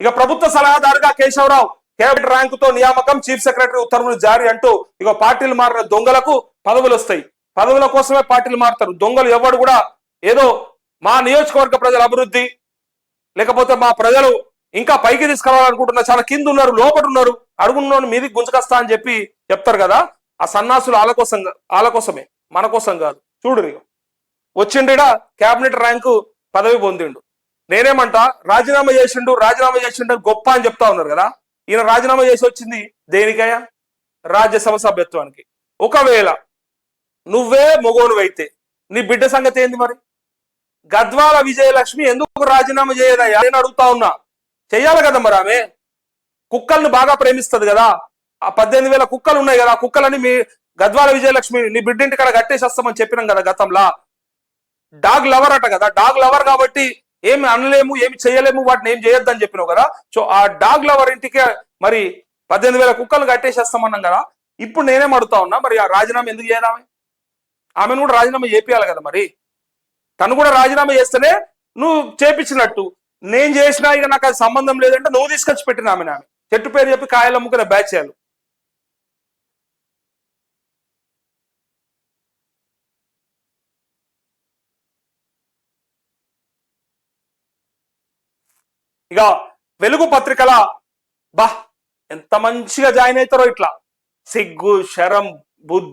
ఇక ప్రభుత్వ సలహాదారుగా కేశవరావు కేబినెట్ ర్యాంకుతో నియామకం చీఫ్ సెక్రటరీ ఉత్తర్వులు జారీ అంటూ ఇక పార్టీలు మారిన దొంగలకు పదవులు వస్తాయి. పదవుల కోసమే పార్టీలు మారుతారు. దొంగలు ఎవడు కూడా ఏదో మా నియోజకవర్గ ప్రజల అభివృద్ధి లేకపోతే మా ప్రజలు ఇంకా పైకి తీసుకురావాలనుకుంటున్నారు చాలా కింద ఉన్నారు లోపల ఉన్నారు అడుగున్నోని మీది గుంజుకొస్తా అని చెప్పి చెప్తారు కదా. ఆ సన్నాసులు వాళ్ళ కోసం వాళ్ళ కోసమే మన కోసం కాదు. చూడు రీ వచ్చిండిడా కేబినెట్ ర్యాంకు పదవి పొందిండు. నేనేమంటా? రాజీనామా చేసిండు రాజీనామా చేసిండు గొప్ప అని చెప్తా ఉన్నారు కదా? ఈయన రాజీనామా చేసి వచ్చింది దేనికయ్యా? రాజ్యసభ సభ్యత్వానికి. ఒకవేళ నువ్వే మొగోనువైతే నీ బిడ్డ సంగతి ఏంది మరి? గద్వాల విజయలక్ష్మి ఎందుకు రాజీనామా చేయదయ్యా? నేను అడుగుతా ఉన్నా. చెయ్యాలి కదా మరి ఆమె? కుక్కల్ని బాగా ప్రేమిస్తుంది కదా? ఆ పద్దెనిమిది వేల కుక్కలు ఉన్నాయి కదా ఆ కుక్కలని మీ గద్వాల విజయలక్ష్మి నీ బిడ్డింటి కడ కట్టేసి వస్తామని చెప్పినాం కదా గతంలో. డాగ్ లవర్ అట కదా డాగ్ లవర్ కాబట్టి ఏమి అనలేము ఏమి చేయలేము వాటిని ఏం చేయొద్దని చెప్పినావు కదా? సో ఆ డాగ్ లవర్ ఇంటికి మరి పద్దెనిమిది వేల కుక్కలు కట్టేసేస్తామన్నాం కదా? ఇప్పుడు నేనేం అడుగుతా ఉన్నా మరి ఆ రాజీనామా ఎందుకు చేయాలి ఆమెను కూడా రాజీనామా చేపియాలి కదా మరి? తను కూడా రాజీనామా చేస్తేనే నువ్వు చేపించినట్టు. నేను చేసినా ఇక నాకు అది సంబంధం లేదంటే నువ్వు తీసుకొచ్చి పెట్టిన ఆమె ఆమె. చెట్టు పేరు చెప్పి కాయలు అమ్ముకునే బ్యాచ్ చేయాలి. ఇక వెలుగు పత్రికల బా ఎంత మంచిగా జాయిన్ అవుతారో ఇట్లా. సిగ్గు శరం బుద్ధి.